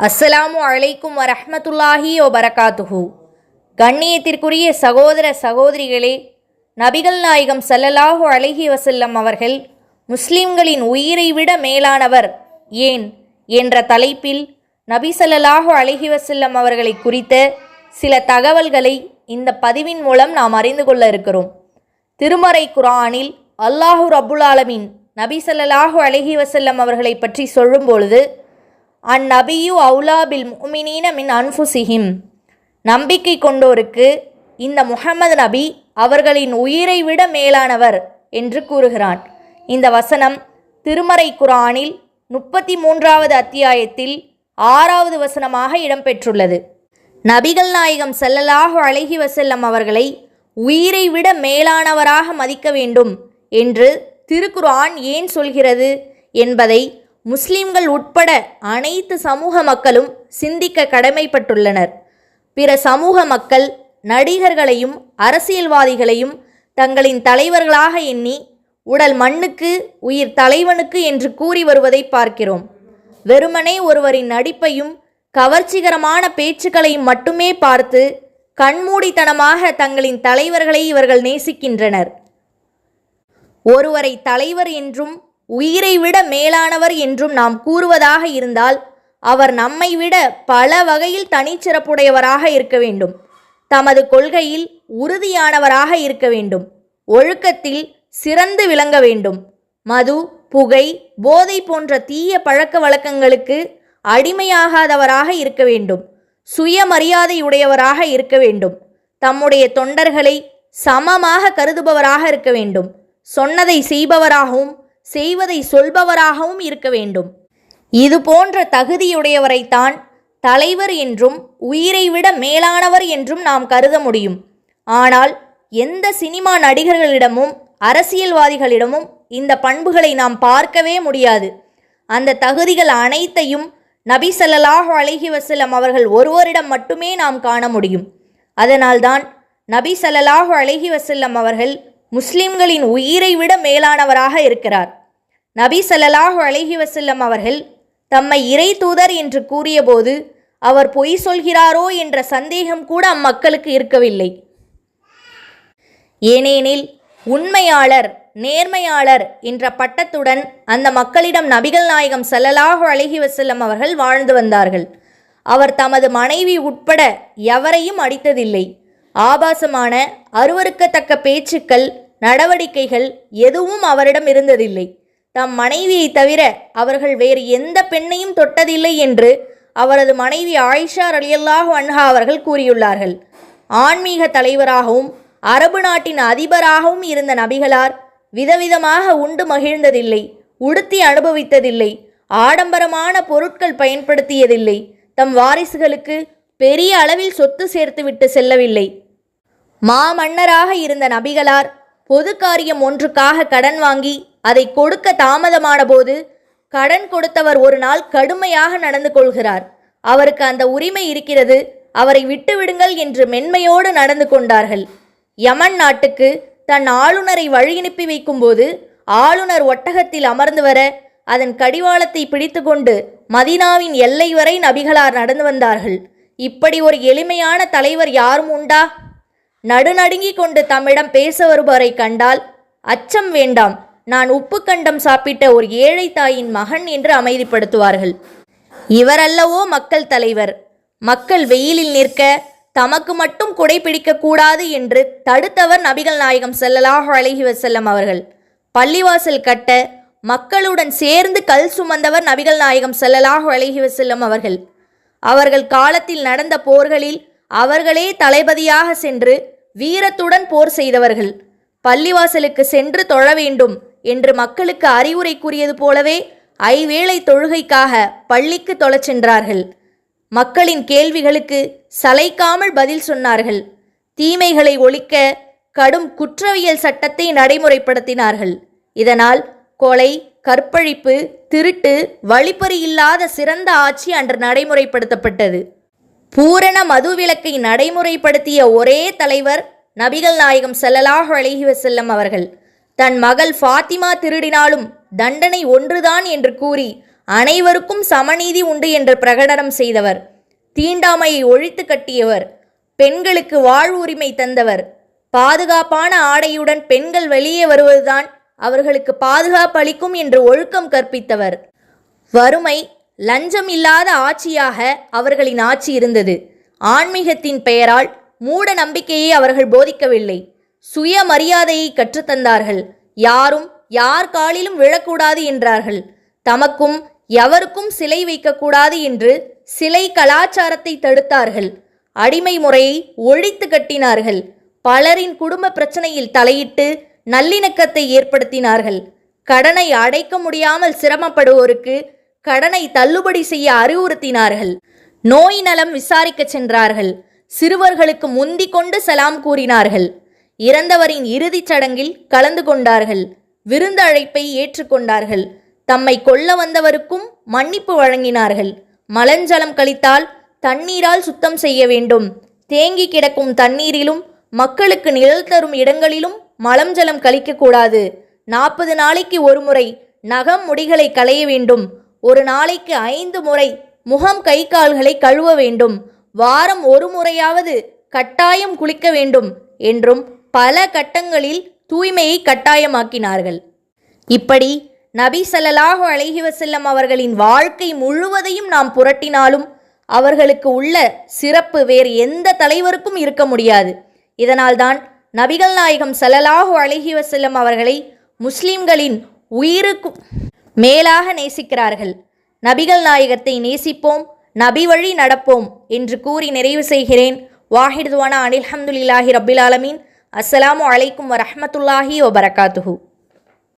அஸ்ஸலாமு அலைக்கும் வரஹமத்துல்லாஹி ஓ பரகாத்துஹு கண்ணியத்திற்குரிய சகோதர சகோதரிகளே நபிகள் நாயகம் சல்லல்லாஹு அலைஹி வசல்லம் அவர்கள் முஸ்லிம்களின் உயிரை விட மேலானவர் ஏன் என்ற தலைப்பில் நபி சல்லல்லாஹு அலைஹி வசல்லம் அவர்களை குறித்த சில தகவல்களை இந்த பதிவின் மூலம் நாம் அறிந்து கொள்ள இருக்கிறோம். திருமறை குர்ஆனில் அல்லாஹு ரபுல் ஆலமின் நபி சல்லல்லாஹு அலைஹி வசல்லம் அவர்களை பற்றி சொல்லும் பொழுது அந்நபியு அவுலாபில் முமினீன மின் அன்புசிஹிம். நம்பிக்கை கொண்டோருக்கு இந்த முகமது நபி அவர்களின் உயிரை விட மேலானவர் என்று கூறுகிறான். இந்த வசனம் திருமறை குரானில் முப்பத்தி மூன்றாவது அத்தியாயத்தில் ஆறாவது வசனமாக இடம்பெற்றுள்ளது. நபிகள் நாயகம் செல்லலாக அழகி வசல்லம் அவர்களை உயிரை விட மேலானவராக மதிக்க வேண்டும் என்று திருக்குர்ஆன் ஏன் சொல்கிறது என்பதை முஸ்லிம்கள் உட்பட அனைத்து சமூக மக்களும் சிந்திக்க கடமைப்பட்டுள்ளனர். பிற சமூக மக்கள் நடிகர்களையும் அரசியல்வாதிகளையும் தங்களின் தலைவர்களாக எண்ணி உடல் மண்ணுக்கு உயிர் தலைவனுக்கு என்று கூறி வருவதை பார்க்கிறோம். வெறுமனே ஒருவரின் நடிப்பையும் கவர்ச்சிகரமான பேச்சுக்களையும் மட்டுமே பார்த்து கண்மூடித்தனமாக தங்களின் தலைவர்களை இவர்கள் நேசிக்கின்றனர். ஒருவரை தலைவர் என்றும் உயிரை விட மேலானவர் என்றும் நாம் கூறுவதாக இருந்தால் அவர் நம்மை விட பல வகையில் தனிச்சிறப்புடையவராக இருக்க வேண்டும். தமது கொள்கையில் உறுதியானவராக இருக்க வேண்டும். ஒழுக்கத்தில் சிறந்து விளங்க வேண்டும். மது புகை போதை போன்ற தீய பழக்க வழக்கங்களுக்கு அடிமையாகாதவராக இருக்க வேண்டும். சுயமரியாதையுடையவராக இருக்க வேண்டும். தம்முடைய தொண்டர்களை சமமாக கருதுபவராக இருக்க வேண்டும். சொன்னதை செய்பவராகவும் செய்வதை சொல்பவராகவும் இருக்க வேண்டும். இது போன்ற தகுதியுடையவரைத்தான் தலைவர் என்றும் உயிரை விட மேலானவர் என்றும் நாம் கருத முடியும். ஆனால் எந்த சினிமா நடிகர்களிடமும் அரசியல்வாதிகளிடமும் இந்த பண்புகளை நாம் பார்க்கவே முடியாது. அந்த தகுதிகள் அனைத்தையும் நபி ஸல்லல்லாஹு அலைஹி வஸல்லம் அவர்கள் ஒருவரிடம் மட்டுமே நாம் காண முடியும். அதனால்தான் நபி சல்லாஹு அலஹி வசல்லம் அவர்கள் முஸ்லிம்களின் உயிரை விட மேலானவராக இருக்கிறார். நபி சல்லாஹு அலஹி வசல்லம் அவர்கள் தம்மை இறை தூதர் என்று கூறியபோது அவர் பொய் சொல்கிறாரோ என்ற சந்தேகம் கூட அம்மக்களுக்கு இருக்கவில்லை. ஏனெனில் உண்மையாளர் நேர்மையாளர் என்ற பட்டத்துடன் அந்த மக்களிடம் நபிகள் நாயகம் செல்லலாக அழகி வசல்லம் அவர்கள் வாழ்ந்து வந்தார்கள். அவர் தமது மனைவி உட்பட எவரையும் அடித்ததில்லை. ஆபாசமான அருவருக்கத்தக்க பேச்சுக்கள் நடவடிக்கைகள் எதுவும் அவரிடம் இருந்ததில்லை. தம் மனைவியை தவிர அவர்கள் வேறு எந்த பெண்ணையும் தொட்டதில்லை என்று அவரது மனைவி ஆயிஷா ரலியல்லாஹ் அன்ஹா அவர்கள் கூறியுள்ளார்கள். ஆன்மீக தலைவராகவும் அரபு நாட்டின் அதிபராகவும் இருந்த நபிகளார் விதவிதமாக உண்டு மகிழ்ந்ததில்லை உடுத்தி அனுபவித்ததில்லை ஆடம்பரமான பொருட்கள் பயன்படுத்தியதில்லை தம் வாரிசுகளுக்கு பெரிய அளவில் சொத்து சேர்த்துவிட்டு செல்லவில்லை. மாமன்னராக இருந்த நபிகளார் பொது காரியம் ஒன்றுக்காக கடன் வாங்கி அதை கொடுக்க தாமதமான போது கடன் கொடுத்தவர் ஒரு நாள் கடுமையாக நடந்து கொள்கிறார். அவருக்கு அந்த உரிமை இருக்கிறது. அவரை விட்டுவிடுங்கள் என்று மென்மையோடு நடந்து கொண்டார்கள். யமன் நாட்டுக்கு தன் ஆளுநரை வழியனுப்பி வைக்கும்போது ஆளுநர் ஒட்டகத்தில் அமர்ந்து வர அதன் கடிவாளத்தை பிடித்துக்கொண்டு மதினாவின் எல்லை வரை நபிகளார் நடந்து வந்தார்கள். இப்படி ஒரு எளிமையான தலைவர் யாரும் உண்டா? நடுநடுங்கிக் கொண்டு தம்மிடம் பேச வருபவரை கண்டால் அச்சம் வேண்டாம். நான் உப்பு கண்டம் சாப்பிட்ட ஒரு ஏழை தாயின் மகன் என்று அமைதிப்படுத்துவார்கள். இவரல்லவோ மக்கள் தலைவர். மக்கள் வெயிலில் நிற்க தமக்கு மட்டும் குடை பிடிக்கக்கூடாது என்று தடுத்தவர் நபிகள் நாயகம் செல்லலாக அழகி வசல்லம் அவர்கள். பள்ளிவாசல் கட்ட மக்களுடன் சேர்ந்து கல் சுமந்தவர் நபிகள் நாயகம் செல்லலாக அழகி வசல்லம் அவர்கள். அவர்கள் காலத்தில் நடந்த போர்களில் அவர்களே தளபதியாக சென்று வீரத்துடன் போர் செய்தவர்கள். பள்ளிவாசலுக்கு சென்று தொழ வேண்டும். என்று மக்களுக்கு அறிவுரை கூறியது போலவே ஐவேளை தொழுகைக்காக பள்ளிக்கு தொலை சென்றார்கள். மக்களின் கேள்விகளுக்கு சளைக்காமல் பதில் சொன்னார்கள். தீமைகளை ஒழிக்க கடும் குற்றவியல் சட்டத்தை நடைமுறைப்படுத்தினார்கள். இதனால் கொலை கற்பழிப்பு திருட்டு வழிப்பறி இல்லாத சிறந்த ஆட்சி அன்று நடைமுறைப்படுத்தப்பட்டது. பூரண மதுவிலக்கை நடைமுறைப்படுத்திய ஒரே தலைவர் நபிகள் நாயகம் செல்லலாக அழகி வஸல்லம் அவர்கள். தன் மகள் ஃபாத்திமா திருடினாலும் தண்டனை ஒன்றுதான் என்று கூறி அனைவருக்கும் சமநீதி உண்டு என்று பிரகடனம் செய்தவர். தீண்டாமையை ஒழித்து கட்டியவர். பெண்களுக்கு வாழ்வுரிமை தந்தவர். பாதுகாப்பான ஆடையுடன் பெண்கள் வெளியே வருவதுதான் அவர்களுக்கு பாதுகாப்பு அளிக்கும் என்று ஒழுக்கம் கற்பித்தவர். வறுமை லஞ்சம் இல்லாத ஆட்சியாக அவர்களின் ஆட்சி இருந்தது. ஆன்மீகத்தின் பெயரால் மூட நம்பிக்கையை அவர்கள் போதிக்கவில்லை. சுயமரியாதையை கற்றுத்தந்தார்கள். யாரும் யார் காலிலும் விழக்கூடாது என்றார்கள். தமக்கும் எவருக்கும் சிலை வைக்கக்கூடாது என்று சிலை கலாச்சாரத்தை தடுத்தார்கள். அடிமை முறையை ஒழித்து கட்டினார்கள். பலரின் குடும்ப பிரச்சனையில் தலையிட்டு நல்லிணக்கத்தை ஏற்படுத்தினார்கள். கடனை அடைக்க முடியாமல் சிரமப்படுவோருக்கு கடனை தள்ளுபடி செய்ய அறிவுறுத்தினார்கள். நோய் நலம் விசாரிக்கச் சென்றார்கள். சிறுவர்களுக்கு முந்திக் கொண்டு சலாம் கூறினார்கள். இறந்தவரின் இறுதிச் சடங்கில் கலந்து கொண்டார்கள். விருந்து அழைப்பை ஏற்றுக்கொண்டார்கள் தம்மை கொல்ல வந்தவருக்கும் மன்னிப்பு வழங்கினார்கள். மலஞ்சலம் கழித்தால் தண்ணீரால் சுத்தம் செய்ய வேண்டும். தேங்கி கிடக்கும் தண்ணீரிலும் மக்களுக்கு நிழல் தரும் இடங்களிலும் மலம் ஜலம் கழிக்கக்கூடாது. நாற்பது நாளைக்கு ஒரு முறை நகம் முடிகளை களைய வேண்டும். ஒரு நாளைக்கு ஐந்து முறை முகம் கை கால்களை கழுவ வேண்டும். வாரம் ஒரு முறையாவது கட்டாயம் குளிக்க வேண்டும் என்றும் பல கட்டங்களில் தூய்மையை கட்டாயமாக்கினார்கள். இப்படி நபி ஸல்லல்லாஹு அழகி வசல்லம் அவர்களின் வாழ்க்கை முழுவதையும் நாம் புரட்டினாலும் அவர்களுக்கு உள்ள சிறப்பு வேறு எந்த தலைவருக்கும் இருக்க முடியாது. இதனால்தான் நபிகள் நாயகம் சல்லலாஹு அலைஹி வசல்லம் அவர்களை முஸ்லிம்களின் உயிருக்கு மேலாக நேசிக்கிறார்கள். நபிகள் நாயகத்தை நேசிப்போம் நபி வழி நடப்போம் என்று கூறி நிறைவு செய்கிறேன். வாஹிதுவானா அனில்ஹம்துலில்லாஹி ரபில் ஆலமீன். அஸ்ஸலாமு அலைக்கும் வரஹ்மத்துல்லாஹி வபரகாத்துஹூ.